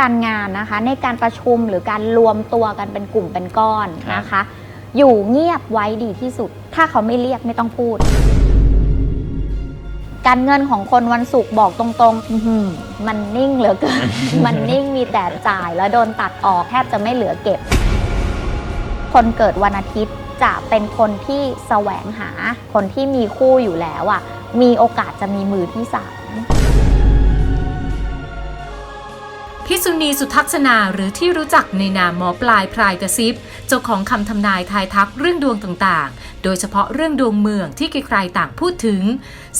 การงานนะคะในการประชุมหรือการรวมตัวกันเป็นกลุ่มเป็นก้อนครับนะคะ อยู่เงียบไว้ดีที่สุด ถ้าเขาไม่เรียกไม่ต้องพูด การเงินของคนวันศุกร์บอกตรงๆอื้อหือมันนิ่งเหลือเกิน มันนิ่งมีแต่จ่ายแล้วโดนตัดออกแทบจะไม่เหลือเก็บ คนเกิดวันอาทิตย์จะเป็นคนที่แสวงหาคนที่มีคู่อยู่แล้วอะมีโอกาสจะมีมือที่สาม พิษุณีสุทักษณาหรือที่รู้จักในนามหมอปลายพรายกระซิบ เจ้าของคำทำนายทายทักเรื่องดวงต่างๆ โดยเฉพาะเรื่องดวงเมืองที่ใครๆต่างพูดถึง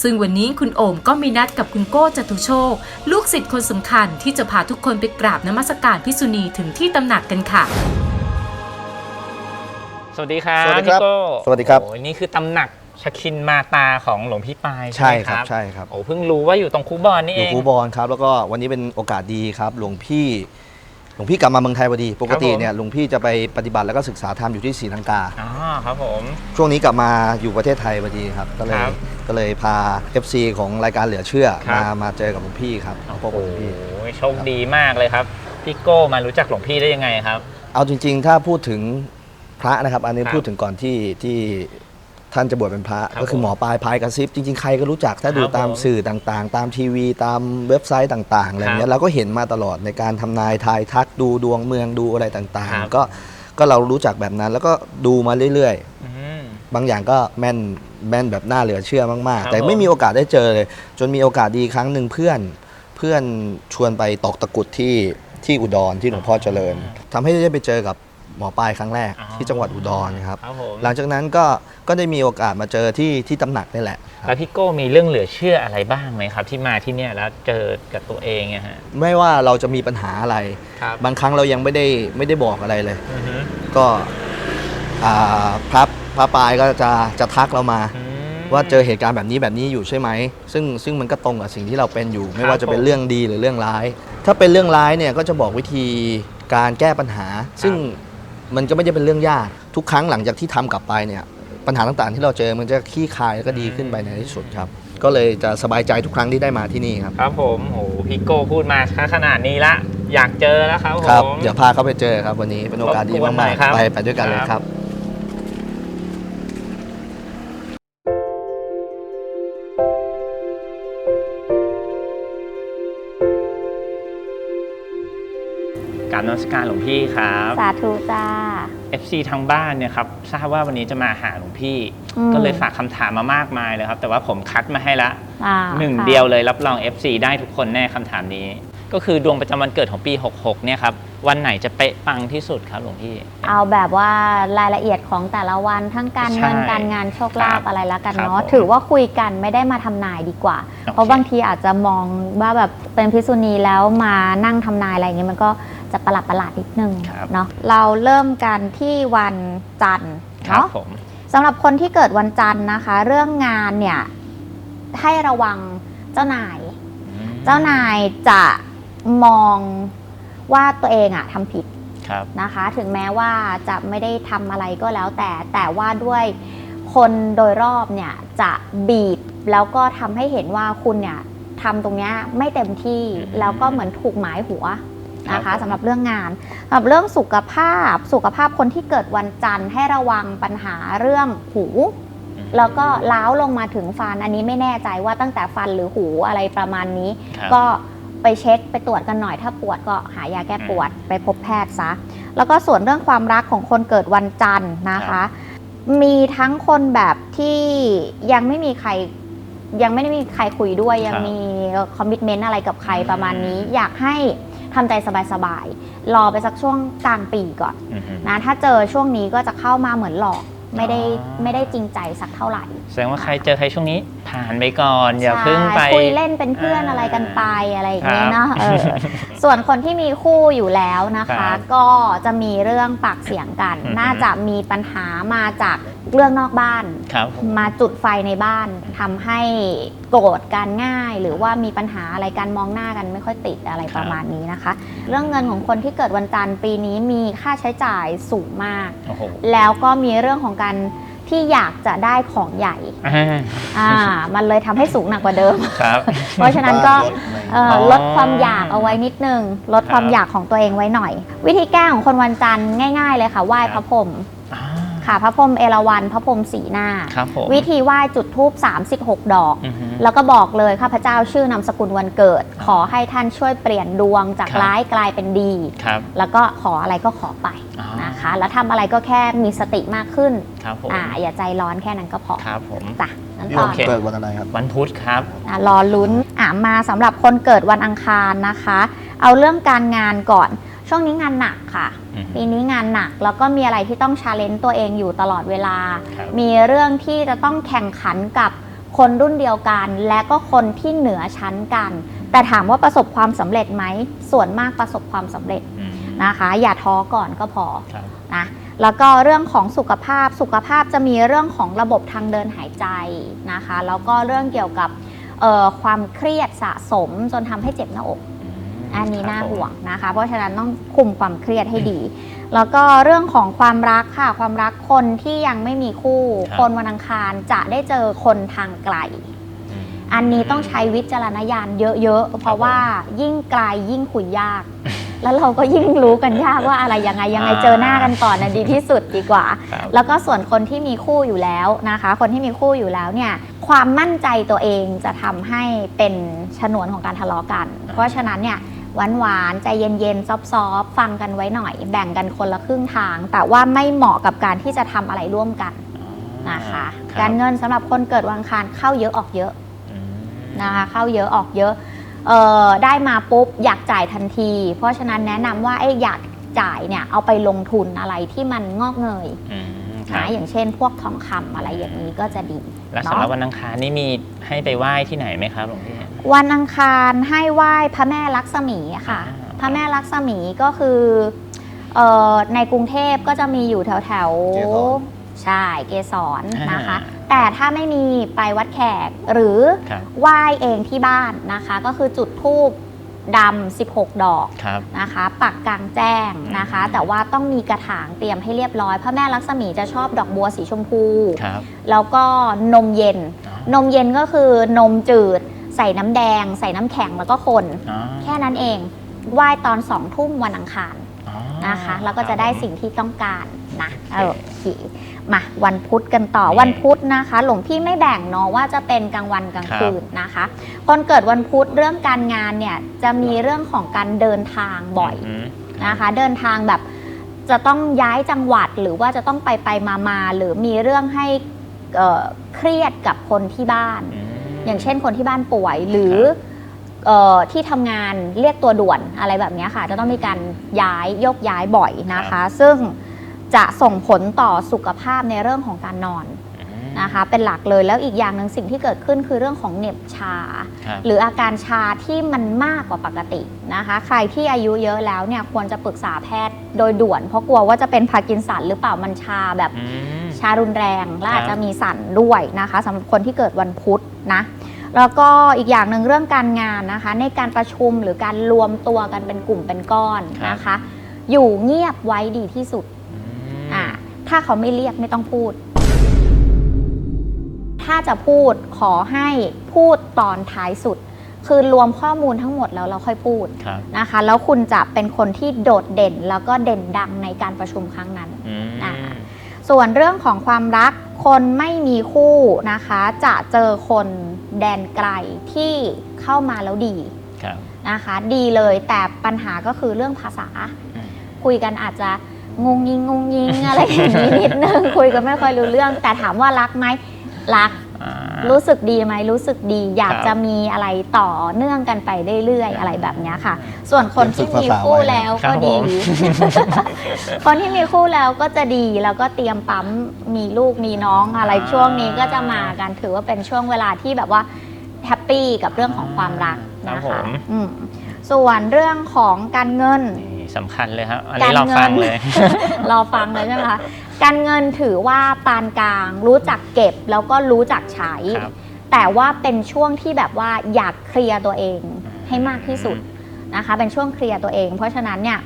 ซึ่งวันนี้คุณโอมก็มีนัดกับคุณโก้จตุโชค ลูกศิษย์คนสำคัญที่จะพาทุกคนไปกราบนมัสการพิษุณีถึงที่ตำหนักกันค่ะ สวัสดีครับสวัสดีครับพี่โก้สวัสดีครับ โอ้ยนี่คือตำหนัก ชคินมาตาของหลวงพี่ปายใช่ไหมครับใช่ครับ โอ้เพิ่งรู้ว่าอยู่ตรงคูบอนนี่อเอยู่ง คูบอลครับ แล้วก็วันนี้เป็นโอกาสดีครับ หลวงพี่หลวงพี่กลับมาเมืองไทยพอดี ปกติครับผม เนี่ยหลวงพี่จะไปปฏิบัติแล้วก็ศึกษาธรรมอยู่ที่ศรีลังกา อ๋อครับผม ช่วงนี้กลับมาอยู่ประเทศไทยพอดีครับ ก็เลยครับก็เลยพา FC ของรายการเหลือเชื่อครับ มามาเจอกับหลวงพี่ครับพบกับหลวงพี่ โอ้ยโชคดีมากเลยครับ พี่โก้มารู้จักหลวงพี่ได้ยังไงครับ เอาจริงๆ ถ้าพูดถึงพระนะครับ อันนี้ครับพูดถึงก่อนที่ที่ ท่านจะบวชเป็นพระครับก็คือหมอปลายพายกระซิบจริงๆใครก็รู้จักถ้าดูครับตามผมสื่อต่างๆ ตามทีวีตามเว็บไซต์ต่างๆอะไรครัเงี้บยเราก็เห็นมาตลอดในการทำนายทายทักดูดวงเมืองดูอะไรต่างครับ ๆ ก็ก็เรารู้จักแบบนั้นแล้วก็ดูมาเรื่อยอืมๆบางอย่างก็แม่นแม่นแบบน่าเหลือเชื่อมาก ครับๆแต่ไม่ผมมีโอกาสได้เจอเลย จนมีโอกาสดีครั้งหนึ่งเพื่อน เพื่อนชวนไปตอกตะกรุดที่ที่อุดรที่หลวงพ่อเจริญทำให้ได้ไปเจอกับ หมอปลายครั้งแรกอ๋อที่จังหวัดอุดรครับ ครับผม หลังจากนั้นก็ก็ได้มีโอกาสมาเจอที่ที่ตำหนักนี่แหละครับ แล้วพี่โก้มีเรื่องเหลือเชื่ออะไรบ้างไหมครับ ที่มาที่เนี่ยแล้วเจอกับตัวเองอะฮะไม่ว่าเราจะมีปัญหาอะไร ครับบางครั้งเรายังไม่ได้ไม่ได้บอกอะไรเลย อือฮึก็อ่าพระพระปลายก็จะจะทักเรามา อืม ว่าเจอเหตุการณ์แบบนี้แบบนี้อยู่ใช่ไหม ซึ่งซึ่งมันก็ตรงกับสิ่งที่เราเป็นอยู่ ไม่ครับว่าจะเป็นผมเรื่องดีหรือเรื่องร้าย ถ้าเป็นเรื่องร้ายเนี่ยก็จะบอกวิธีการแก้ปัญหา ซึ่ง มันก็ไม่ได้เป็นเรื่องยาก ทุกครั้งหลังจากที่ทำกลับไปเนี่ยปัญหาต่างๆ ที่เราเจอมันจะคลี่คลายแล้วก็ดีขึ้นไปในที่สุดครับ ก็เลยจะสบายใจทุกครั้งที่ได้มาที่นี่ครับครับผมโอ้พี่โก้พูดมาขนาดนี้ละอยากเจอแล้วครับผมครับเดี๋ยวพาเขาไปเจอครับวันนี้เป็นโอกาสดีรบกวนหน่มาอยกครับๆไปไปด้วยกันเลยคครัรับ บการนมัสการหลวงพี่ครับ สาธุจ้า FC ทางบ้านเนี่ยครับทราบว่าวันนี้จะมาหาหลวงพี่ อืม ก็เลยฝากคำถามมามากมายเลยครับ แต่ว่าผมคัดมาให้ละอ่าหนึ่งค่ะเดียวเลยรับรอง FC ได้ทุกคนแน่คำถามนี้ ก็คือดวงประจำวันเกิดของปี 66 เนี่ยครับวันไหนจะเป๊ะปังที่สุดครับหลวงพี่ เอาแบบว่ารายละเอียดของแต่ละวันทั้งการเงินใช่การงานโชคลาภครับอะไรแล้วกันครับเนาะผมถือว่าคุยกันไม่ได้มาทำนายดีกว่า โอเค เพราะบางทีอาจจะมองว่าแบบเป็นพิษษุณีแล้วมานั่งทำนายอะไรอย่างเงี้ยมันก็จะประหลาดประหลาดๆนิดนึงครับเนาะเราเริ่มกันที่วันจันทร์ครับเนาะ ผม สำหรับคนที่เกิดวันจันทร์นะคะ เรื่องงานเนี่ยให้ระวังเจ้านายอืมเจ้านายจะ มองว่าตัวเองอะทำผิดครับนะคะ ถึงแม้ว่าจะไม่ได้ทำอะไรก็แล้วแต่ แต่ว่าด้วยคนโดยรอบเนี่ยจะบีบแล้วก็ทำให้เห็นว่าคุณเนี่ยทำตรงเนี้ยไม่เต็มที่อืมแล้วก็เหมือนถูกหมายหัวนะครัคะบผมสำหรับเรื่องงานสำหรับเรื่องสุขภาพสุขภาพคนที่เกิดวันจันทร์ให้ระวังปัญหาเรื่องหู แล้วก็ล้าวลงมาถึงฟันอันนี้ไม่แน่ใจว่าตั้งแต่ฟันหรือหูอะไรประมาณนี้ครับก็ ไปเช็คไปตรวจกันหน่อยถ้าปวดก็หายาแก้ปวดไปพบแพทย์ซะ แล้วก็ส่วนเรื่องความรักของคนเกิดวันจันทร์นะครัคะบมีทั้งคนแบบที่ยังไม่มีใครยังไม่ได้มีใครคุยด้วยยังมีคอมมิชเมนต์อะไรกับใครประมาณนี้ อยากให้ทำใจสบายๆรอไปสักช่วงกลางปีก่อนอือฮึนะถ้าเจอช่วงนี้ก็จะเข้ามาเหมือนหลอก ไม่ได้อ๋อไม่ได้จริงใจสักเท่าไหร่ แสดงว่าใครเจอใครช่วงนี้ ผ่านไปก่อนอย่าเพิ่งไปใช่คุยเล่นเป็นเพื่อนอ่าอะไรกันไปอะไรอย่างเงี้ยครับเนาะเออส่วนคนที่มีคู่อยู่แล้วนะครัคะบก็จะมีเรื่องปากเสียงกันอือฮึน่าจะมีปัญหามาจากเรื่องนอกบ้านครับผมมาจุดไฟในบ้านทำให้โกรธกันง่าย หรือว่ามีปัญหาอะไรกันมองหน้ากันไม่ค่อยติดอะไรประมาณนี้นะคะ เรื่องเงินของคนที่เกิดวันจันทร์ปีนี้มีค่าใช้จ่ายสูงมาก โอ้โหแล้วก็มีเรื่องของการที่อยากจะได้ของใหญ่อ่าอ่ามันเลยทำให้สูงหนักกว่าเดิม ครับ เพราะฉะนั้นก็บ้ารถอะไรเอ่ออ๋อลดความอยากเอาไว้นิดนึง ลดครับความอยากของตัวเองไว้หน่อย วิธีแก้ของคนวันจันทร์ง่าย ๆ เลยค่ะไหว้ครับพระพรหมอ่า ค่ะ พระพรหมเอราวัณพระพรหมสีหน้า ครับผม วิธีไหว้จุดธูป36 ดอก อือฮึแล้วก็บอกเลยข้าพเจ้าชื่อนามสกุลวันเกิด ขอให้ท่านช่วยเปลี่ยนดวงจากครับ ร้ายกลายเป็นดี ครับ แล้วก็ขออะไรก็ขอไปอ๋อนะคะ แล้วทำอะไรก็แค่มีสติมากขึ้นครับผม อ่าอย่าใจร้อนแค่นั้นก็พอครับผม จ้ะนั้นพี่ต่โออมเกิดวันอะไรครับ วันพุธครับ อะรอลุ้นอะมาสำหรับคนเกิดวันอังคารนะคะ เอาเรื่องการงานก่อน ช่วงนี้งานหนักค่ะ อือฮึปีนี้งานหนักแล้วก็มีอะไรที่ต้องชาเลนจ์ตัวเองอยู่ตลอดเวลา ครับ มีเรื่องที่จะต้องแข่งขันกับคนรุ่นเดียวกัน และก็คนที่เหนือชั้นกัน แต่ถามว่าประสบความสำเร็จไหม ส่วนมากประสบความสำเร็จอืมนะคะ อย่าท้อก่อนก็พอ ครับ นะแล้วก็เรื่องของสุขภาพสุขภาพจะมีเรื่องของระบบทางเดินหายใจนะคะ แล้วก็เรื่องเกี่ยวกับเอ่อความเครียดสะสมจนทำให้เจ็บหน้าอก อันนี้น่าห่วงนะคะ เพราะฉะนั้นต้องคุมความเครียดให้ดี แล้วก็เรื่องของความรักค่ะ ความรักคนที่ยังไม่มีคู่ครับคนวันอังคารจะได้เจอคนทางไกลอืมอันนี้ต้องใช้วิจารณญาณเยอะๆ เพราะว่ายิ่งไกลยิ่งคุยยาก แล้วเราก็ยิ่งรู้กันยากว่าอะไรยังไงยังไงอ่าเจอหน้ากันก่อนนะดีที่สุดดีกว่าครับแล้วก็ส่วนคนที่มีคู่อยู่แล้วนะคะ คนที่มีคู่อยู่แล้วเนี่ยความมั่นใจตัวเองจะทำให้เป็นชนวนของการทะเลาะกัน เพราะฉะนั้นเนี่ย หวานหวานๆใจเย็นๆซอฟๆฟังกันไว้หน่อย แบ่งกันคนละครึ่งทาง แต่ว่าไม่เหมาะกับการที่จะทำอะไรร่วมกันนะคะครับการเงินสำหรับคนเกิดวันอังคารเข้าเยอะออกเยอะอืมนะคะเข้าเยอะออกเยอะเออได้มาปุ๊บอยากจ่ายทันที เพราะฉะนั้นแนะนำว่าไอ้อยากจ่ายเนี่ยเอาไปลงทุนอะไรที่มันงอกเงยอืมครันะบอย่างเช่น พวกทองคำอะไรอย่างนี้ก็จะดี แล้วสำหรับเนาะวันอังคารนี่มีให้ไปไหว้ที่ไหนไหมครับหลวงพี่ วันอังคารให้ไหว้พระแม่ลักษมีค่ะอ่าพระแม่ลักษมีก็คือเอ่อในกรุงเทพก็จะมีอยู่แถวแถวๆเกสรใช่เกสรนะคะอ่าแต่ถ้าไม่มีไปวัดแขกหรือครับไหว้เองที่บ้านนะคะ ก็คือจุดธูปดำ 16 ดอกครับนะคะ ปักกลางแจ้งนะคะ แต่ว่าต้องมีกระถางเตรียมให้เรียบร้อยพระแม่ลักษมีจะชอบดอกบัวสีชมพูครับแล้วก็นมเย็นอ๋อนมเย็นก็คือนมจืด ใส่น้ำแดง ใส่น้ำแข็งแล้วก็คน อ๋อแค่นั้นเองไหว้ตอนสองทุ่มวันอังคารอ๋อนะคะแล้วก็จะได้ครับผมสิ่งที่ต้องการนะเออโอเคมาวันพุธกันต่อนี่วันพุธนะคะ หลวงพี่ไม่แบ่งเนาะว่าจะเป็นกลางวันกลางครับคืนนะคะ คนเกิดวันพุธเรื่องการงานเนี่ยจะมีเรื่องของการเดินทางบ่อย ม นะคะเดินทางแบบจะต้องย้ายจังหวัดหรือว่าจะต้องไปไปมามาหรือมีเรื่องให้เอ่อเครียดกับคนที่บ้าน อืม อย่างเช่นคนที่บ้านป่วยหรือเออที่ทำงานเรียกตัวด่วนอะไรแบบเนี้ยค่ะ จะต้องมีการย้ายโยกย้ายบ่อยนะคะ ซึ่งจะส่งผลต่อสุขภาพในเรื่องของการนอนอืมนะคะเป็นหลักเลยแล้วอีกอย่างหนึ่งสิ่งที่เกิดขึ้นคือเรื่องของเหน็บชาครับหรืออาการชาที่มันมากกว่าปกตินะคะ ใครที่อายุเยอะแล้วเนี่ยควรจะปรึกษาแพทย์โดยด่วน เพราะกลัวว่าจะเป็นพาร์กินสันหรือเปล่ามันชาแบบอืม ชารุนแรงและครับอาจจะมีสั่นด้วยนะคะสำหรับคนที่เกิดวันพุธนะแล้วก็อีกอย่างหนึ่งเรื่องการงานนะคะ ในการประชุมหรือการรวมตัวกันเป็นกลุ่มเป็นก้อนนะคะ อยู่เงียบไว้ดีที่สุดอืมอ่าถ้าเขาไม่เรียกไม่ต้องพูด ถ้าจะพูดขอให้พูดตอนท้ายสุด คือรวมข้อมูลทั้งหมดแล้วเราค่อยพูดครับนะคะ แล้วคุณจะเป็นคนที่โดดเด่นแล้วก็เด่นดังในการประชุมครั้งนั้นอืมอ่า ส่วนเรื่องของความรักคนไม่มีคู่นะคะ จะเจอคนแดนไกลที่เข้ามาแล้วดีนะคะ ดีเลยแต่ปัญหาก็คือเรื่องภาษา คุยกันอาจจะงงยิงงงยิงอะไรอย่างนี้นิดนึงคุยกันไม่ค่อยรู้เรื่อง แต่ถามว่ารักไหมรัก รู้สึกดีไหมรู้สึกดีอยากครับจะมีอะไรต่อเนื่องกันไปเรื่อยๆอะไรแบบเนี้ยค่ะ ส่วนคนที่มีคู่แล้วครัก็บผดีมคนที่มีคู่แล้วก็จะดีแล้วก็เตรียมปั๊มมีลูกมีน้องอะไรอ่าช่วงนี้ก็จะมากันถือว่าเป็นช่วงเวลาที่แบบว่าแฮปปี้กับเรื่องของความรักครับนะผคะมอืมส่วนเรื่องของการเงินนี่ สำคัญเลยครับ อันกานี้รเราเงินฟังเลยรอฟังเลยใช่ไหมคะ การเงินถือว่าปานกลาง รู้จักเก็บแล้วก็รู้จักใช้ครับแต่ว่าเป็นช่วงที่แบบว่าอยากเคลียร์ตัวเองให้มากที่สุดนะคะ เป็นช่วงเคลียร์ตัวเอง เพราะฉะนั้นเนี่ย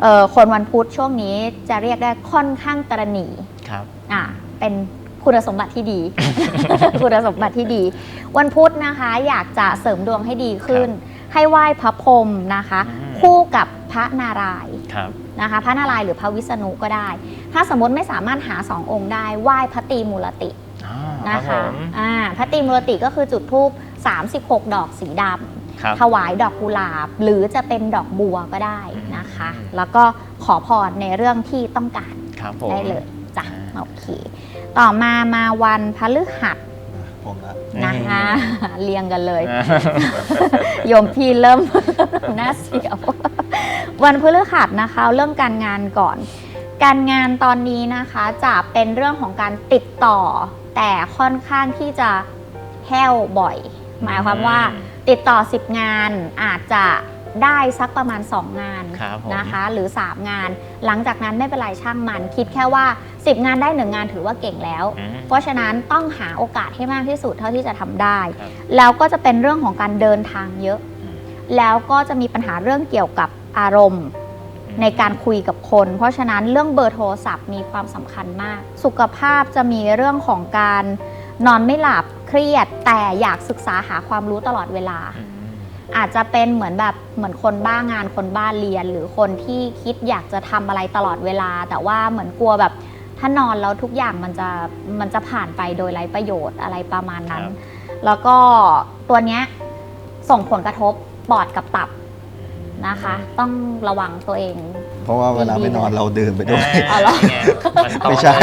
เอ่อคนวันพุธช่วงนี้จะเรียกได้ค่อนข้างตระหนีครับอ่าเป็นคุณสมบัติที่ดี คุณสมบัติที่ดี วันพุธนะคะ อยากจะเสริมดวงให้ดีขึ้น ให้ไหว้พระพรหมนะคะ อืม คู่กับพระนารายณ์ครับ นะคะ พระนารายณ์หรือพระวิษณุก็ได้ ถ้าสมมติไม่สามารถหาสององค์ได้ไหว้พระตรีมูลติอ๋อนะครัคะบผมอ่าพระตรีมูลติก็คือจุดธูป36 ดอกสีดำ ครับ ถวายดอกกุหลาบหรือจะเป็นดอกบัวก็ได้นะคะ อืม แล้วก็ขอพรในเรื่องที่ต้องการครับผม ได้เลยจ้ะอ่า โอเค ต่อมามาวันพฤหัส ผมละนะคะเรียงกันเลยอ่าโยมพี่เริ่ม หน้าเสียว วันพฤหัสนะคะเอาเรื่องการงานก่อน การงานตอนนี้นะคะจะเป็นเรื่องของการติดต่อ แต่ค่อนข้างที่จะแห้วบ่อย หมายความว่าอืมติดต่อ 10 งานอาจจะ ได้สักประมาณ 2 งานครับผม นะคะ หรือ 3 งาน หลังจากนั้นไม่เป็นไรช่างมัน คิดแค่ว่า 10 งานได้ 1 งานถือว่าเก่งแล้ว อืม เพราะฉะนั้นต้องหาโอกาสให้มากที่สุดเท่าที่จะทำได้ ครับแล้วก็จะเป็นเรื่องของการเดินทางเยอะ อืม แล้วก็จะมีปัญหาเรื่องเกี่ยวกับอารมณ์ ในการคุยกับคน เพราะฉะนั้นเรื่องเบอร์โทรศัพท์มีความสำคัญมาก สุขภาพจะมีเรื่องของการนอนไม่หลับเครียด แต่อยากศึกษาหาความรู้ตลอดเวลา อืม อาจจะเป็นเหมือนแบบเหมือนคนบ้างานคนบ้าเรียน หรือคนที่คิดอยากจะทำอะไรตลอดเวลา แต่ว่าเหมือนกลัวแบบถ้านอนแล้วทุกอย่างมันจะมันจะผ่านไปโดยไร้ประโยชน์อะไรประมาณนั้นครับแล้วก็ตัวเนี้ยส่งผลกระทบปอดกับตับนะคะ ต้องระวังตัวเอง เพราะว่าเวลาไปนอนเราเดินไปด้วยอ๋อเหรอนี่ไงนตรงไม่ใช่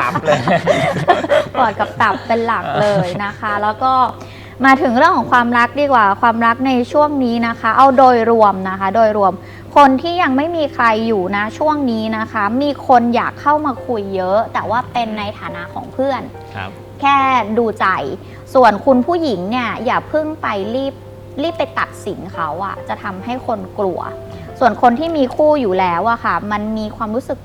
ตับเลยปอดกับตับเป็นหลักเลยนะคะ แล้วก็ มาถึงเรื่องของความรักดีกว่า ความรักในช่วงนี้นะคะ เอาโดยรวมนะคะ โดยรวม คนที่ยังไม่มีใครอยู่นะช่วงนี้นะคะ มีคนอยากเข้ามาคุยเยอะ แต่ว่าเป็นในฐานะของเพื่อนครับ แค่ดูใจ ส่วนคุณผู้หญิงเนี่ยอย่าเพิ่งไปรีบรีบไปตัดสินเขาอะจะทำให้คนกลัว ส่วนคนที่มีคู่อยู่แล้วอะค่ะ มันมีความรู้สึก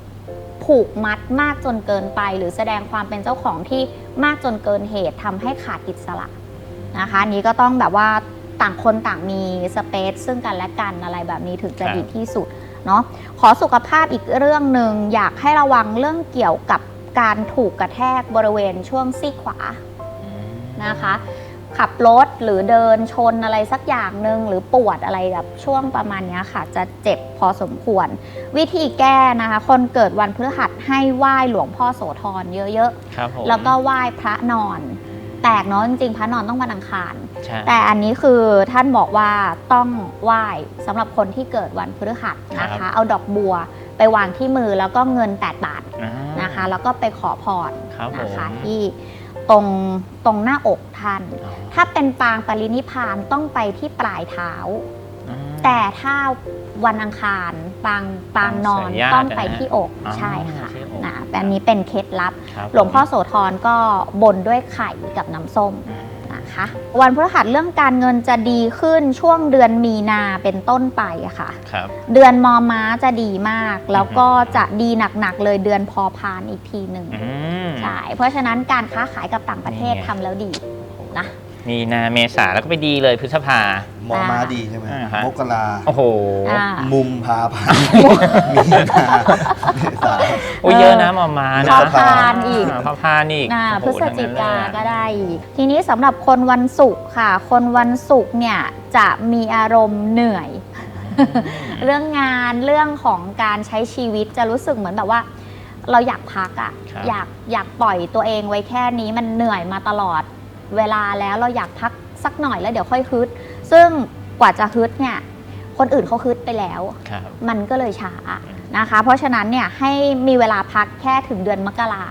ผูกมัดมากจนเกินไป หรือแสดงความเป็นเจ้าของที่มากจนเกินเหตุทำให้ขาดอิสระ นะคะอันนี้ก็ต้องแบบว่าต่างคนต่างมีสเปซซึ่งกันและกันอะไรแบบนี้ถึงจะครับดีที่สุดเนาะขอสุขภาพอีกเรื่องหนึ่งอยากให้ระวังเรื่องเกี่ยวกับการถูกกระแทกบริเวณช่วงซี่ขวานะคะ ขับรถหรือเดินชนอะไรสักอย่างหนึ่งหรือปวดอะไรแบบช่วงประมาณเนี้ยค่ะ จะเจ็บพอสมควร วิธีแก้นะคะ คนเกิดวันพฤหัสให้ไหว้หลวงพ่อโสธรเยอะครับผมๆแล้วก็ไหว้พระนอน แปลกเนาะจริงๆพระนอนต้องวันอังคาร ใช่ แต่อันนี้คือท่านบอกว่าต้องไหว้สำหรับคนที่เกิดวันพฤหัสนะคะเอาดอกบัวไปวางที่มือแล้วก็เงิน 8 บาทอ่านะคะ แล้วก็ไปขอพรครับผมนะคะที่ตรงตรงหน้าอกท่าน อ๋อถ้าเป็นปางปรินิพพานต้องไปที่ปลายเท้า อ่า แต่ถ้าวันอังคารปางปางนอนสายญาติต้องไปนะฮะที่อก อ๋อใช่ค่ะ ที่ อกนะอันนี้เป็นเคล็ดลับ ครับหลวงพ่อโสธรก็บนด้วยไข่กับน้ำส้มนะคะ วันพฤหัสเรื่องการเงินจะดีขึ้นช่วงเดือนมีนาเป็นต้นไปอะค่ะ ครับ เดือนมอม้าจะดีมาก แล้วก็จะดีหนักๆเลยเดือนพอพานอีกทีหนึ่งอืม ใช่เพราะฉะนั้นการค้าขายกับต่างประเทศนี่ไง ทำแล้วดีนะ มีนาเมษาแล้วก็ไปดีเลยพฤษภา มอม้าดีใช่ไหมอ่าฮะ มกราโอ้โห อ่า มุมพาพันธ์มีนาเมษา โอ้ยเยอะนะหมอมาพนะอพานอีก พอพานอีกน่าโอ้พฤโหศจิกาทั้งนั้นเลยอะ ก็ได้อีก ทีนี้สำหรับคนวันศุกร์ค่ะ คนวันศุกร์เนี่ยจะมีอารมณ์เหนื่อย เรื่องงานเรื่องของการใช้ชีวิตจะรู้สึกเหมือนแบบว่า เราอยากพักอะครับ อยากอยากปล่อยตัวเองไว้แค่นี้มันเหนื่อยมาตลอด เวลาแล้วเราอยากพักสักหน่อยแล้วเดี๋ยวค่อยฮึด ซึ่งกว่าจะฮึดเนี่ยคนอื่นเขาฮึดไปแล้ว ครับ มันก็เลยช้านะคะ เพราะฉะนั้นเนี่ยให้มีเวลาพักแค่ถึงเดือนมกรา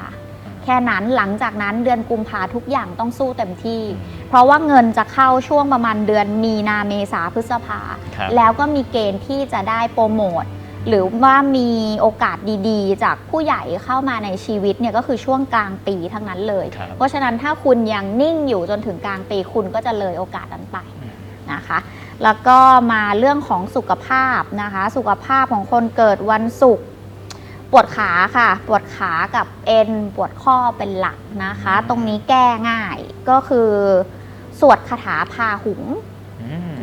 แค่นั้นหลังจากนั้นเดือนกุมภาทุกอย่างต้องสู้เต็มที่ เพราะว่าเงินจะเข้าช่วงประมาณเดือนมีนาเมษาพฤษภา ครับ แล้วก็มีเกณฑ์ที่จะได้โปรโมท หรือว่ามีโอกาสดีๆ จากผู้ใหญ่เข้ามาในชีวิตเนี่ยก็คือช่วงกลางปีทั้งนั้นเลย ครับ เพราะฉะนั้นถ้าคุณยังนิ่งอยู่จนถึงกลางปีคุณก็จะเลยโอกาสนั้นไปอืมนะคะ แล้วก็มาเรื่องของสุขภาพนะคะ สุขภาพของคนเกิดวันศุกร์ปวดขาค่ะ ปวดขากับเอ็นปวดข้อเป็นหลักนะคะ ตรงนี้แก้ง่ายก็คือ สวดคาถาพาหุงอืม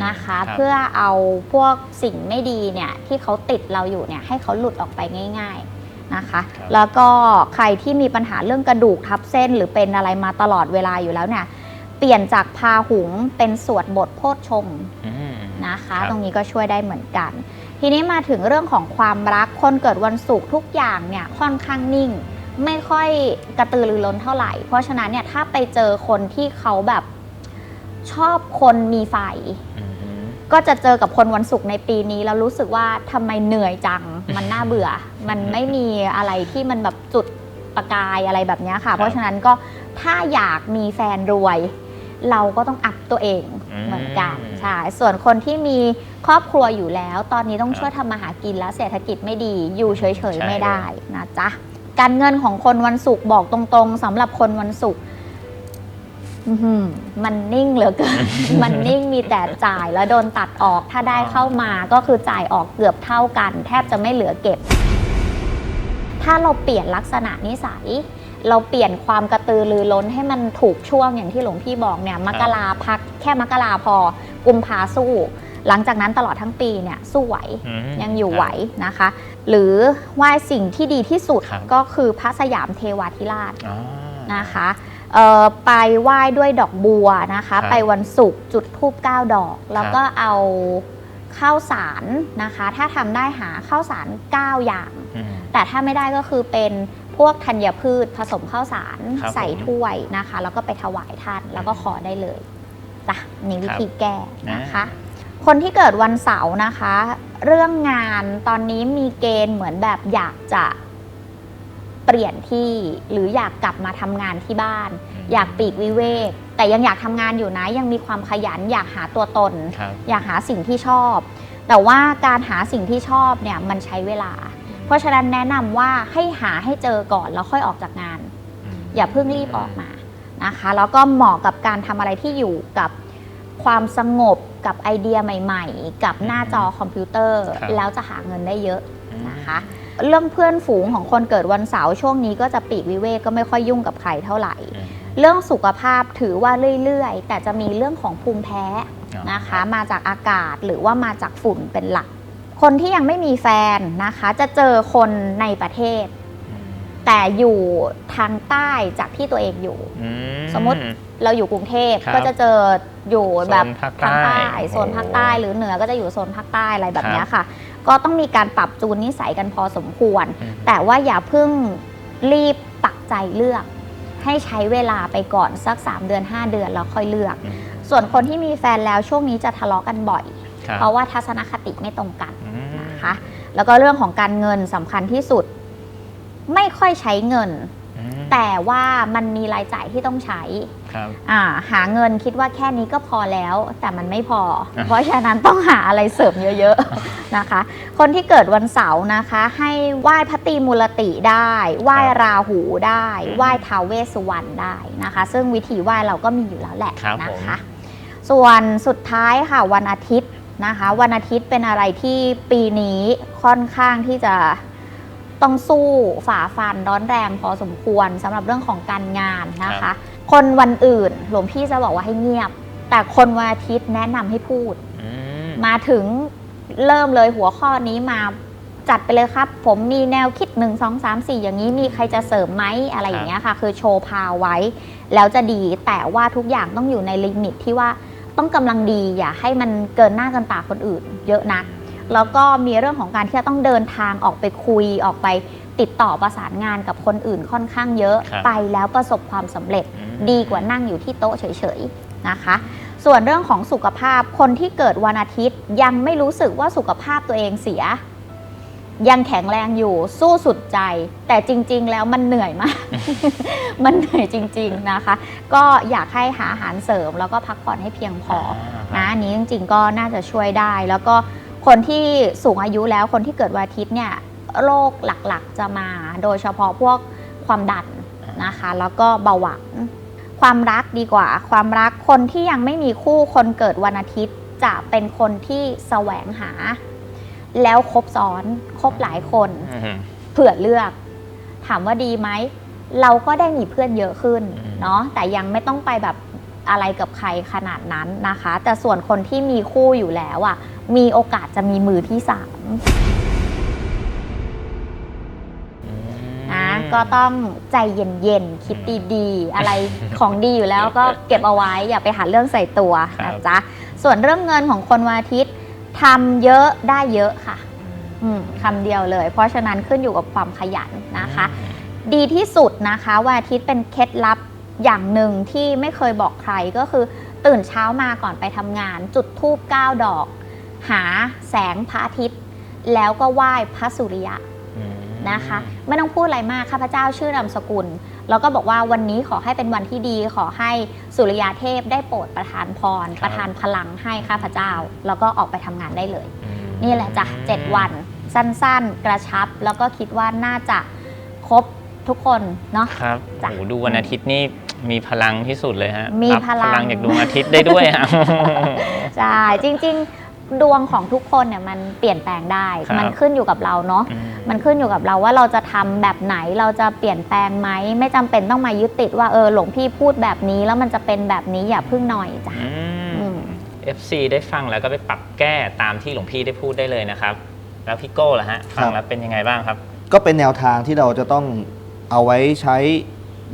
นะคะรับเพื่อเอาพวกสิ่งไม่ดีเนี่ยที่เขาติดเราอยู่เนี่ยให้เขาหลุดออกไปง่าย ๆนะคะครับแล้วก็ใครที่มีปัญหาเรื่องกระดูกทับเส้น หรือเป็นอะไรมาตลอดเวลาอยู่แล้วเนี่ยเปลี่ยนจากพาหุงเป็นสวดบทโพชฌงค์อืมนะคะครับตรงนี้ก็ช่วยได้เหมือนกัน ทีนี้มาถึงเรื่องของความรักคนเกิดวันศุกร์ทุกอย่างเนี่ยค่อนข้างนิ่ง ไม่ค่อยกระตือรือร้นเท่าไหร่ เพราะฉะนั้นเนี่ยถ้าไปเจอคนที่เขาแบบ ชอบคนมีไฟอืมก็จะเจอกับคนวันศุกร์ในปีนี้ แล้วรู้สึกว่าทำไมเหนื่อยจัง มันน่าเบื่อ มันไม่มีอะไรที่มันแบบจุดประกายอะไรแบบเนี้ยค่ะ เพราะฉะนั้นก็ถ้าอยากมีแฟนรวย เราก็ต้องอัพตัวเองอืมเหมือนกันใช่ส่วนคนที่มีครอบครัวอยู่แล้ว ตอนนี้ต้องครับช่วยทำมาหากินแล้วเศรษฐกิจไม่ดีอยู่เฉยใช่ๆไม่ได้นะจ๊ะการเงินของคนวันศุกร์บอกตรงๆสำหรับคนวันศุกร์อื้อหือ มันนิ่งเหลือเกิน มันนิ่งมีแต่จ่ายแล้วโดนตัดออก ถ้าได้เข้ามาก็คือจ่ายออกเกือบเท่ากัน แทบจะไม่เหลือเก็บ ถ้าเราเปลี่ยนลักษณะนิสัย เราเปลี่ยนความกระตือรือร้นให้มันถูกช่วงอย่างที่หลวงพี่บอกเนี่ยมกราพักแค่มกราพอ กุมภาสู้ หลังจากนั้นตลอดทั้งปีเนี่ยสู้ไหวอืมยังอยู่ครับไหวนะคะ หรือไหว้สิ่งที่ดีที่สุดครับก็คือพระสยามเทวาธิราชอ๋อนะคะเอ่อ ไปไหว้ด้วยดอกบัวนะคะครับไปวันศุกร์จุดธูป9ดอก แล้วครับก็เอาข้าวสารนะคะ ถ้าทำได้หาข้าวสาร 9 อย่างอืมแต่ถ้าไม่ได้ก็คือเป็นพวกธัญพืชผสมข้าวสารครับใส่ผมถ้วยนะคะ แล้วก็ไปถวายท่านแล้วก็ขอได้เลยจ้ะนี่วิธีแก้นะคะ คนที่เกิดวันเสาร์นะคะ เรื่องงานตอนนี้มีเกณฑ์เหมือนแบบอยากจะ เปลี่ยนที่หรืออยากกลับมาทำงานที่บ้านอืมอยากปลีกวิเวก แต่ยังอยากทำงานอยู่นะยังมีความขยันอยากหาตัวตน ครับ อยากหาสิ่งที่ชอบ แต่ว่าการหาสิ่งที่ชอบเนี่ยมันใช้เวลา เพราะฉะนั้นแนะนำว่าให้หาให้เจอก่อนแล้วค่อยออกจากงาน ม อย่าเพิ่งรีบออกมานะคะ แล้วก็เหมาะกับการทำอะไรที่อยู่กับความสงบกับไอเดียใหม่ ๆ กับหน้าจอคอมพิวเตอร์ ครับ แล้วจะหาเงินได้เยอะอืมนะคะ เรื่องเพื่อนฝูงของคนเกิดวันเสาร์ช่วงนี้ก็จะปลีกวิเวกก็ไม่ค่อยยุ่งกับใครเท่าไหร่อืมเรื่องสุขภาพถือว่าเรื่อยๆ แต่จะมีเรื่องของภูมิแพ้อ๋อนะคะ มาจากอากาศหรือว่ามาจากฝุ่นเป็นหลัก คนที่ยังไม่มีแฟนนะคะ จะเจอคนในประเทศอืมแต่อยู่ทางใต้จากที่ตัวเองอยู่อืสมมุติเราอยู่กรุงเทพครับก็จะเจออยู่แบบโซนภาคทางใต้ใต้โซนภาคใต้หรือเหนือก็จะอยู่โซนภาคใต้อะไรแบบเนี้ยครับค่ะ ก็ต้องมีการปรับจูนนิสัยกันพอสมควร อืม แต่ว่าอย่าเพิ่งรีบตักใจเลือก ให้ใช้เวลาไปก่อนสัก 3 เดือน 5 เดือนแล้วค่อยเลือก อืมส่วนคนที่มีแฟนแล้วช่วงนี้จะทะเลาะกันบ่อย ครับเพราะว่าทัศนคติไม่ตรงกันอืมนะคะแล้วก็เรื่องของการเงินสำคัญที่สุด ไม่ค่อยใช้เงิน อืมแต่ว่ามันมีรายจ่ายที่ต้องใช้ ครับอ่าหาเงินคิดว่าแค่นี้ก็พอแล้ว แต่มันไม่พออะเพราะฉะนั้นต้องหาอะไรเสริมเยอะๆนะคะ คนที่เกิดวันเสาร์นะคะ ให้ไหว้พระตรีมูลติได้ไหว้ราหูได้ไหว้ท้าวเวสสุวรรณได้นะคะ ซึ่งวิธีไหว้เราก็มีอยู่แล้วแหละครับนะผมคะ ส่วนสุดท้ายค่ะวันอาทิตย์นะคะ วันอาทิตย์เป็นอะไรที่ปีนี้ค่อนข้างที่จะต้องสู้ฝ่าฟันร้อนแรงพอสมควรสำหรับเรื่องของการงานนะครัคะบ คนวันอื่นหลวงพี่จะบอกว่าให้เงียบ แต่คนวันอาทิตย์แนะนำให้พูด อืมมาถึงเริ่มเลยหัวข้อนี้มาจัดไปเลยครับ ผมมีแนวคิด 1 2 3 4 อย่างนี้มีใครจะเสริมไหมอะไรอย่างเงี้ยค่ะ คือโชว์พาวไว้ แล้วจะดีแต่ว่าทุกอย่างต้องอยู่ในลิมิตที่ว่าต้องกำลังดีอย่าให้มันเกินหน้าเกินตาคนอื่น เยอะนัก แล้วก็มีเรื่องของการที่จะต้องเดินทางออกไปคุยออกไป ติดต่อประสานงานกับคนอื่นค่อนข้างเยอะครับไปแล้วประสบความสำเร็จอืม ดีกว่านั่งอยู่ที่โต๊ะเฉยๆนะคะ ส่วนเรื่องของสุขภาพคนที่เกิดวันอาทิตย์ ยังไม่รู้สึกว่าสุขภาพตัวเองเสีย ยังแข็งแรงอยู่สู้สุดใจ แต่จริง ๆ แล้วมันเหนื่อยมาก มันเหนื่อยจริง ๆนะคะ ก็อยากให้หาอาหารเสริมแล้วก็พักผ่อนให้เพียงพอ นะอันนี้จริงๆก็น่าจะช่วยได้ แล้วก็คนที่สูงอายุแล้วคนที่เกิดวันอาทิตย์เนี่ย โรคหลักๆจะมา โดยเฉพาะพวกความดันนะคะ แล้วก็เบาหวานความรักดีกว่า ความรักคนที่ยังไม่มีคู่คนเกิดวันอาทิตย์ จะเป็นคนที่แสวงหา แล้วคบซ้อนคบหลายคนอืมเผื่อเลือก ถามว่าดีไหมเราก็ได้มีเพื่อนเยอะขึ้นอืมเนาะแต่ยังไม่ต้องไปแบบอะไรกับใครขนาดนั้นนะคะ แต่ส่วนคนที่มีคู่อยู่แล้วอะ่ะ มีโอกาสจะมีมือที่สามอืม ก็ต้องใจเย็นๆ คิดดีๆ อะไรของดีอยู่แล้วก็เก็บเอาไว้อย่าไปหาเรื่องใส่ตัวครับ นะจ๊ะส่วนเรื่องเงินของคนวันอาทิตย์ทำเยอะได้เยอะค่ะอืมคำเดียวเลย เพราะฉะนั้นขึ้นอยู่กับความขยันนะคะ ดีที่สุดนะคะวันอาทิตย์เป็นเคล็ดลับอย่างหนึ่งที่ไม่เคยบอกใครก็คือตื่นเช้ามาก่อนไปทำงาน จุดธูป9ดอก หาแสงพระอาทิตย์ แล้วก็ไหว้พระสุริยะอืม นะคะ ไม่ต้องพูดอะไรมากข้าพเจ้าชื่อนามสกุล แล้วก็บอกว่าวันนี้ขอให้เป็นวันที่ดี ขอให้สุริยาเทพได้โปรดประทานพร ครับ ประทานพลังให้ข้าพเจ้า แล้วก็ออกไปทำงานได้เลยอืมนี่แหละจ้ะเจ็ดวัน สั้นๆ กระชับ แล้วก็คิดว่าน่าจะครบทุกคนเนาะ ครับจ้ะโอ้โหดูวันอาทิตย์นี่มีพลังที่สุดเลยฮะมีรับพลัง พลังจากดวงอาทิตย์ได้ด้วยฮะใช่จริงๆ ดวงของทุกคนเนี่ยมันเปลี่ยนแปลงได้ ครับมันขึ้นอยู่กับเราเนาะ อืม มันขึ้นอยู่กับเราว่าเราจะทำแบบไหน เราจะเปลี่ยนแปลงไหม ไม่จำเป็นต้องมายึดติดว่าเออหลวงพี่พูดแบบนี้แล้วมันจะเป็นแบบนี้อย่าพึ่งหน่อยจ้ะอืม อืม FC ได้ฟังแล้วก็ไปปรับแก้ตามที่หลวงพี่ได้พูดได้เลยนะครับ แล้วพี่โก้ล่ะฮะ ฟังแล้วเป็นยังไงบ้างครับ ก็เป็นแนวทางที่เราจะต้องเอาไว้ใช้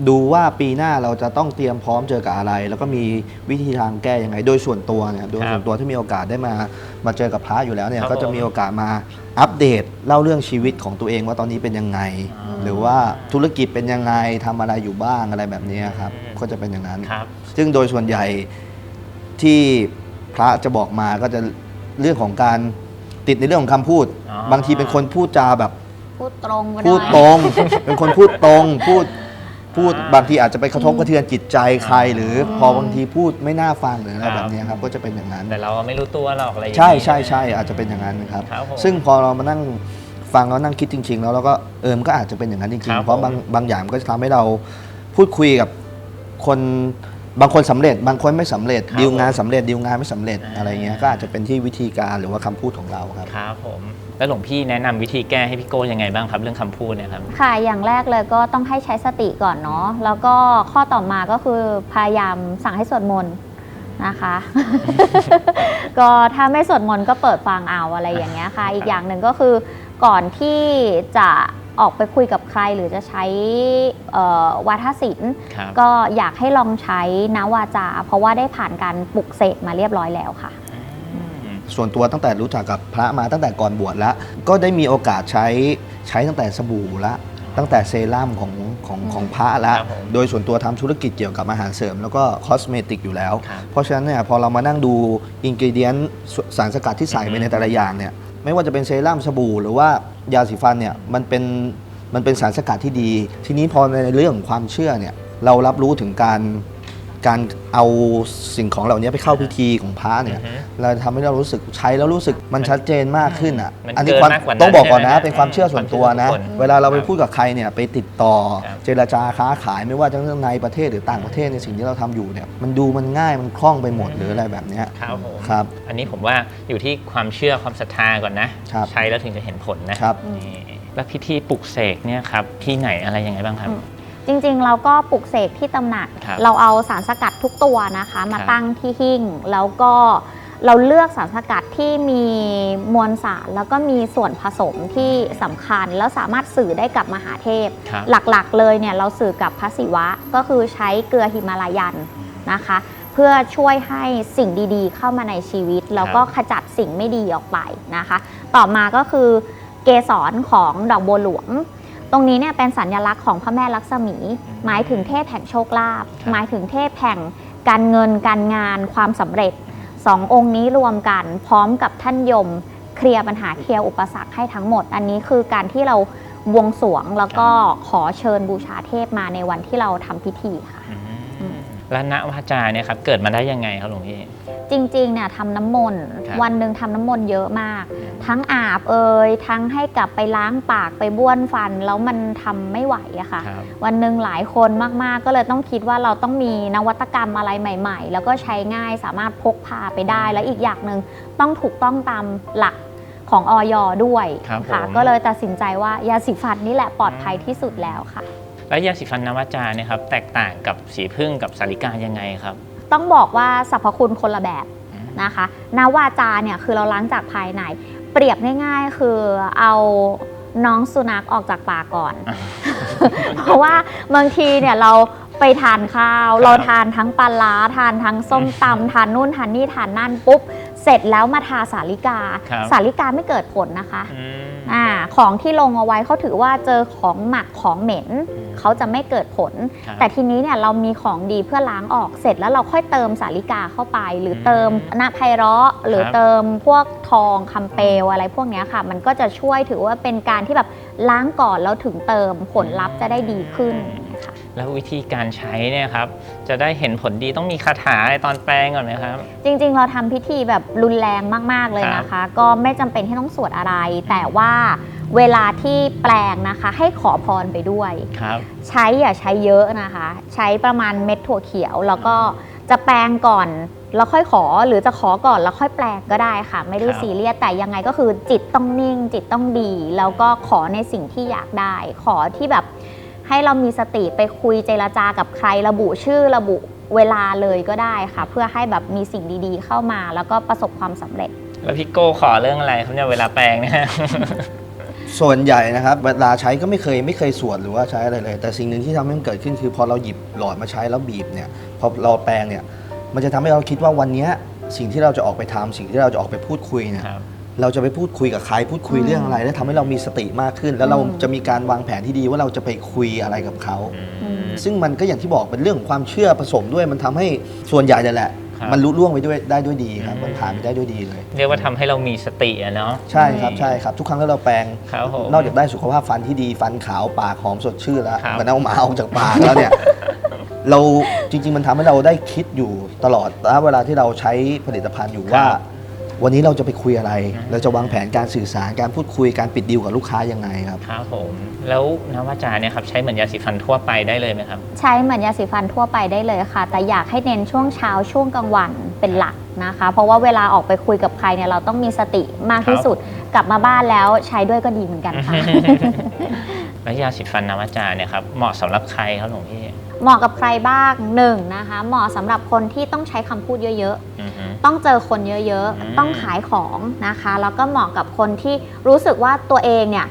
ดูว่าปีหน้าเราจะต้องเตรียมพร้อมเจอกับอะไร แล้วก็มีวิธีทางแก้ยังไง โดยส่วนตัวเนี่ยโดยครับส่วนตัวที่มีโอกาสได้มามาเจอกับพระอยู่แล้วเนี่ยครับก็จะผมมีโอกาสมาอัปเดตเล่าเรื่องชีวิตของตัวเองว่าตอนนี้เป็นยังไง อ่า หรือว่าธุรกิจเป็นยังไงทำอะไรอยู่บ้างอะไรแบบนี้ครับอืมก็จะเป็นอย่างนั้น ครับ ซึ่งโดยส่วนใหญ่ที่พระจะบอกมาก็จะเรื่องของการติดในเรื่องของคำพูด อ๋อ บางทีเป็นคนพูดจาแบบพูดตรงไปหน่อยพูดตรง เป็นคนพูดตรง พูด พูดบางทีอาจจะไปกระทบกระเทือนจิตใจใคร หรือพอบางทีพูดไม่น่าฟังหรืออะไรแบบนี้ครับก็จะเป็นอย่างนั้น แต่เราไม่รู้ตัวหรอกอะไรอย่างใช่นี้ใช่ใช่อาจจะเป็นอย่างนั้นนะครับ ครับผมซึ่งพอเรามานั่งฟังแล้วนั่งคิดจริง ๆ แล้วเราก็เออมนก็อาจจะเป็นอย่างนั้นจคริงรับๆเพราะบางผมบางอย่างมันก็จะทำให้เราพูดคุยกับคนบางคนสำเร็จ บางคนไม่สำเร็จครับดีลงานสำเร็จดีลงานไม่สำเร็จอ่า อะไรเงี้ยก็อาจจะเป็นที่วิธีการหรือว่าคำพูดของเราครับ ครับผม แล้วหลวงพี่แนะนำวิธีแก้ให้พี่โก้ยังไงบ้างครับ เรื่องคำพูดเนี่ยครับค่ะอย่างแรกเลยก็ต้องให้ใช้สติก่อนเนาะแล้วก็ข้อต่อมาก็คือพยายามสั่งให้สวดมนต์นะคะ ก็ถ้าไม่สวดมนต์ก็เปิดฟังเอาอะไรอย่างเงี้ยค่ะ อีกอย่างหนึ่งก็คือก่อนที่จะออกไปคุยกับใครหรือจะใช้เอ่อวาทศิลป์ครับก็อยากให้ลองใช้นวาจา เพราะว่าได้ผ่านการปลุกเสกมาเรียบร้อยแล้วค่ะอืม ส่วนตัวตั้งแต่รู้จักกับพระมาตั้งแต่ก่อนบวชแล้ว ก็ได้มีโอกาสใช้ใช้ตั้งแต่สบู่ละตั้งแต่เซรั่มของของของพระละครับผมโดยส่วนตัวทำธุรกิจเกี่ยวกับอาหารเสริม แล้วก็คอสเมติกอยู่แล้ว ครับเพราะฉะนั้นเนี่ยพอเรามานั่งดูอินกิเดียนสารสกัดที่ใส่ไปในแต่ละอย่างเนี่ยไม่ว่าจะเป็นเซรั่มสบู่หรือว่ายาสีฟันเนี่ยมันเป็นมันเป็นสารสกัดที่ดี ทีนี้พอในเรื่องของความเชื่อเนี่ยเรารับรู้ถึงการ การเอาสิ่งของเหล่านี้ไปเข้าพิธีของพระเนี่ย อือฮึเราทำให้เรารู้สึกใช้แล้วรู้สึกมันชัดเจนมากขึ้นอะมันอันี้เกินความมากกว่านั้นต้องบอกก่อนใช่นะไหมเป็นความเชื่อส่วนตัวนะ ความเชื่อส่วนบุคคลเวลาเราไปครับพูดกับใครเนี่ยไปติดต่อ ครับเจรจาค้าขายไม่ว่าจะเรื่องในประเทศหรือต่างประเทศในสิ่งที่เราทำอยู่เนี่ยมันดูมันง่ายมันคล่องไปหมดหรืออะไรแบบเนี้ยครับผม ครับ อันนี้ผมว่าอยู่ที่ความเชื่อความศรัทธาก่อนนะ ครับ ใช้แล้วถึงจะเห็นผลนะครับ นี่แล้วพิธีปลุกเสกเนี่ยครับที่ไหนอะไรยังไงบ้างครับ อืม จริงๆ เราก็ปลุกเสกที่ตำหนัก ครับเราเอาสารสกัดทุกตัวนะคะ มาครับตั้งที่หิ้งแล้วก็เราเลือกสารสกัดที่มีมวลสาร แล้วก็มีส่วนผสมที่สำคัญ แล้วสามารถสื่อได้กับมหาเทพ ครับ หลักๆเลยเนี่ยเราสื่อกับพระศิวะก็คือใช้เกลือหิมาลายันนะคะ เพื่อช่วยให้สิ่งดีๆ เข้ามาในชีวิต แล้วก็ขจัดสิ่งไม่ดีออกไปนะคะ ต่อมาก็คือเกสรของดอกบัวหลวง ตรงนี้เนี่ยเป็นสัญลักษณ์ของพระแม่ลักษมี หมายถึงเทพแห่งโชคลาภครับหมายถึงเทพแห่งการเงินการงานความสำเร็จสององค์นี้รวมกันพร้อมกับท่านยมเคลียร์ปัญหาเคลียร์อุปสรรคให้ทั้งหมด อันนี้คือการที่เราบวงสรวงแล้วก็ขอเชิญบูชาเทพมาในวันที่เราทำพิธีค่ะอืม แล้วณวาจาเนี่ยครับเกิดมาได้ยังไงครับหลวงพี่ จริงๆเนี่ยทำน้ำมนต์ครับวันหนึ่งทำน้ำมนต์เยอะมาก ทั้งอาบเอ่ยทั้งให้กลับไปล้างปากไปบ้วนฟัน แล้วมันทำไม่ไหวอะค่ะ ครับ วันหนึ่งหลายคนมากๆ ก็เลยต้องคิดว่าเราต้องมีนวัตกรรมอะไรใหม่ ๆ แล้วก็ใช้ง่ายสามารถพกพาไปได้ และอีกอย่างหนึ่งต้องถูกต้องตามหลักของออยด้วยครับค่ะผม ก็เลยตัดสินใจว่ายาสีฟันนี่แหละปลอดภัยที่สุดแล้วค่ะ แล้วยาสีฟันนวาจาเนี่ยครับแตกต่างกับสีพึ่งกับสาริกายังไงครับ ต้องบอกว่าสรรพคุณคนละแบบอืมนะคะนวาจาเนี่ยคือเราล้างจากภายใน เปรียบง่าย ๆ คือเอาน้องสุนัขออกจากปากก่อน เพราะว่าบางทีเนี่ยเราไปทานข้าว เราทานทั้งปลาร้าทานทั้งส้มตำทานนู่นทานนี่ทานนั่นปุ๊บ เสร็จแล้วมาทาสาลิกาครับสาลิกาไม่เกิดผลนะคะ อืมอ่าของที่ลงเอาไว้เขาถือว่าเจอของหมักของเหม็นอืมเขาจะไม่เกิดผล ครับแต่ทีนี้เนี่ยเรามีของดีเพื่อล้างออกเสร็จแล้วเราค่อยเติมสาลิกาเข้าไป หรือเติมนาไพเราะหรือครับ เติมพวกทองคำเปลวอะไรพวกเนี้ยค่ะ มันก็จะช่วยถือว่าเป็นการที่แบบล้างก่อนแล้วถึงเติมผลลัพธ์จะได้ดีขึ้นค่ะ แล้ววิธีการใช้เนี่ยครับ จะได้เห็นผลดีต้องมีคาถาอะไรตอนแปลงก่อนไหมครับ จริงๆ เราทำพิธีแบบรุนแรงมากๆเลยนะคะ ก็ไม่จำเป็นที่ต้องสวดอะไร แต่ว่าเวลาที่แปลงนะคะ ให้ขอพรไปด้วย ครับ ใช้อย่าใช้เยอะนะคะ ใช้ประมาณเม็ดถั่วเขียว แล้วก็จะแปลงก่อนแล้วค่อยขอหรือจะขอก่อนแล้วค่อยแปลงก็ได้ค่ะ ไม่ได้ครับ ซีเรียสแต่ยังไงก็คือจิตต้องนิ่ง จิตต้องดี แล้วก็ขอในสิ่งที่อยากได้ ขอที่แบบ ให้เรามีสติไปคุยเจรจากับใครระบุชื่อระบุเวลาเลยก็ได้ค่ะ เพื่อให้แบบมีสิ่งดีๆ เข้ามา แล้วก็ประสบความสำเร็จ แล้วพี่โก้ขอเรื่องอะไรครับเนี่ยเวลาแปลงเนี่ย ส่วนใหญ่นะครับเวลาใช้ก็ไม่เคยไม่เคยสวดหรือว่าใช้อะไรเลย แต่สิ่งหนึ่งที่ทำให้มันเกิดขึ้นคือพอเราหยิบหลอดมาใช้แล้วบีบเนี่ยพอเราแปลงเนี่ยมันจะทำให้เราคิดว่าวันเนี้ยสิ่งที่เราจะออกไปทำสิ่งที่เราจะออกไปพูดคุยเนี่ย ครับ เราจะไปพูดคุยกับใครพูดคุยอืมเรื่องอะไร แล้วทำให้เรามีสติมากขึ้น แล้วเราอืมจะมีการวางแผนที่ดีว่าเราจะไปคุยอะไรกับเขาอืมซึ่งมันก็อย่างที่บอกเป็นเรื่องของความเชื่อผสมด้วยมันทำให้ส่วนใหญ่เลยแหละ ครับ มันลุล่วงไปด้วยได้ด้วยดีครับอืมมันผ่านไปได้ด้วยดีเลย เรียกว่าทำให้เรามีสติอะเนาะ ใช่ครับใช่ครับ ทุกครั้งที่เราแปลงครับผมนอกจากได้สุขภาพฟันที่ดีฟันขาวปากหอมสดชื่นแล้วครับ มันเอาหมาออกจากปากแล้วเนี่ย เราจริง ๆ มันทำให้เราได้คิดอยู่ตลอดแล้วเวลาที่เราใช้ผลิตภัณฑ์อยู่ว่า วันนี้เราจะไปคุยอะไร เราจะวางแผนการสื่อสาร การพูดคุย การปิดดีลกับลูกค้ายังไงครับ ครับผม แล้วนวัจาเนี่ยครับใช้เหมือนยาสีฟันทั่วไปได้เลยไหมครับ ใช้เหมือนยาสีฟันทั่วไปได้เลยค่ะ แต่อยากให้เน้นช่วงเช้าช่วงกลางวันเป็นหลักนะคะ เพราะว่าเวลาออกไปคุยกับใครเนี่ยเราต้องมีสติมากที่สุด กลับมาบ้านแล้วใช้ด้วยก็ดีเหมือนกันค่ะแล้วยาสีฟันนวัจาเนี่ยครับเหมาะสำหรับใครครับหลวงพี่ เหมาะกับใครบ้างหนึ่งนะคะเหมาะสำหรับคนที่ต้องใช้คำพูดเยอะอือฮึ ๆ ต้องเจอคนเยอะอืม ๆ ต้องขายของนะคะ แล้วก็เหมาะกับคนที่รู้สึกว่าตัวเองเนี่ย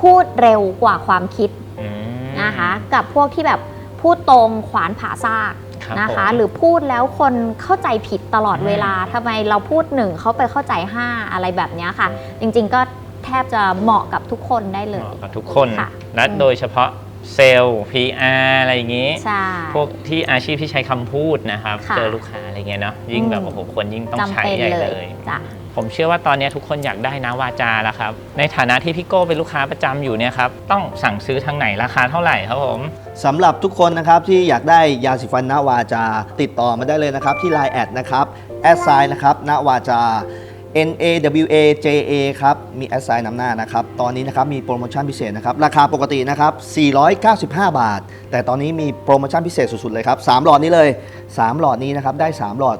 พูดเร็วกว่าความคิดอืมนะคะ กับพวกที่แบบพูดตรงขวานผ่าซากครับนะคะ ผม หรือพูดแล้วคนเข้าใจผิดตลอดเวลาทำไมเราพูดหนึ่งเขาไปเข้าใจห้าอะไรแบบเนี้ยค่ะ จริงๆก็แทบจะเหมาะกับทุกคนได้เลเหยมาะกับทุกคนค่ะและอืม โดยเฉพาะ เซลล์ PR อะไรอย่างงี้ ใช่ พวกที่อาชีพที่ใช้คำพูดนะครับ ค่ะเจอลูกค้าอะไรเงี้ยเนาะยิ่งแบบอืม โอ้โหควรยิ่งต้องจำใช้เป็นใหญ่เลเลย ยจ้ะ ผมเชื่อว่าตอนนี้ทุกคนอยากได้นะวาจาแล้วครับ ในฐานะที่พี่โก้เป็นลูกค้าประจำอยู่เนี่ยครับ ต้องสั่งซื้อทางไหนราคาเท่าไหร่ครับผม สำหรับทุกคนนะครับที่อยากได้ยาสีฟันนวาจา ติดต่อมาได้เลยนะครับที่ Line แอดนะครับแอดไซน์นะครับนวาจา N A W A J A ครับ มีแอดไซน์นำหน้านะครับ ตอนนี้นะครับมีโปรโมชั่นพิเศษนะครับ ราคาปกตินะครับ 495 บาท แต่ตอนนี้มีโปรโมชั่นพิเศษสุด ๆ เลยครับ 3 หลอดนี้เลย 3 หลอดนี้นะครับ ได้ 3 หลอด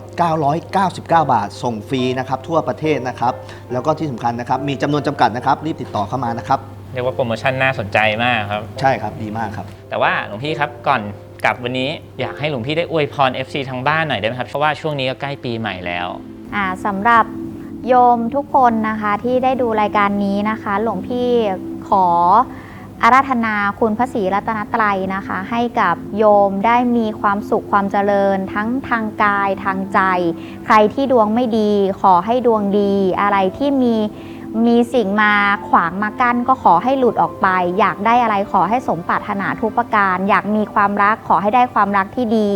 999 บาท ส่งฟรีนะครับ ทั่วประเทศนะครับ แล้วก็ที่สำคัญนะครับ มีจำนวนจำกัดนะครับ รีบติดต่อเข้ามานะครับ เรียกว่าโปรโมชั่นน่าสนใจมากครับ ใช่ครับ ดีมากครับ แต่ว่าหลวงพี่ครับก่อนกลับวันนี้อยากให้หลวงพี่ได้อวยพร FC ทางบ้านหน่อยได้ไหมครับ เพราะว่าช่วงนี้ก็ใกล้ปีใหม่แล้ว อ่าสำหรับ โยมทุกคนนะคะที่ได้ดูรายการนี้นะคะ หลวงพี่ขออาราธนาคุณพระศรีรัตนตรัยนะคะ ให้กับโยมได้มีความสุขความเจริญ ทั้งทางกายทางใจ ใครที่ดวงไม่ดี ขอให้ดวงดี อะไรที่มีมีสิ่งมาขวางมากั้นก็ขอให้หลุดออกไป อยากได้อะไรขอให้สมปรารถนาทุกประการ อยากมีความรักขอให้ได้ความรักที่ดี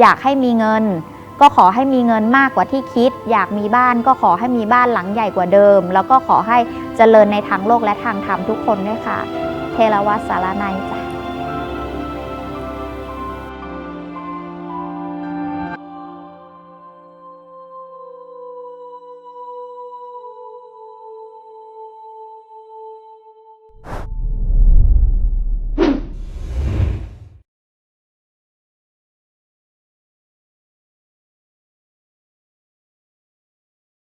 อยากให้มีเงิน ก็ขอให้มีเงินมากกว่าที่คิด อยากมีบ้านก็ขอให้มีบ้านหลังใหญ่กว่าเดิม แล้วก็ขอให้เจริญในทางโลกและทางธรรมทุกคนด้วยค่ะ เทรวัตสารนายจ้ะ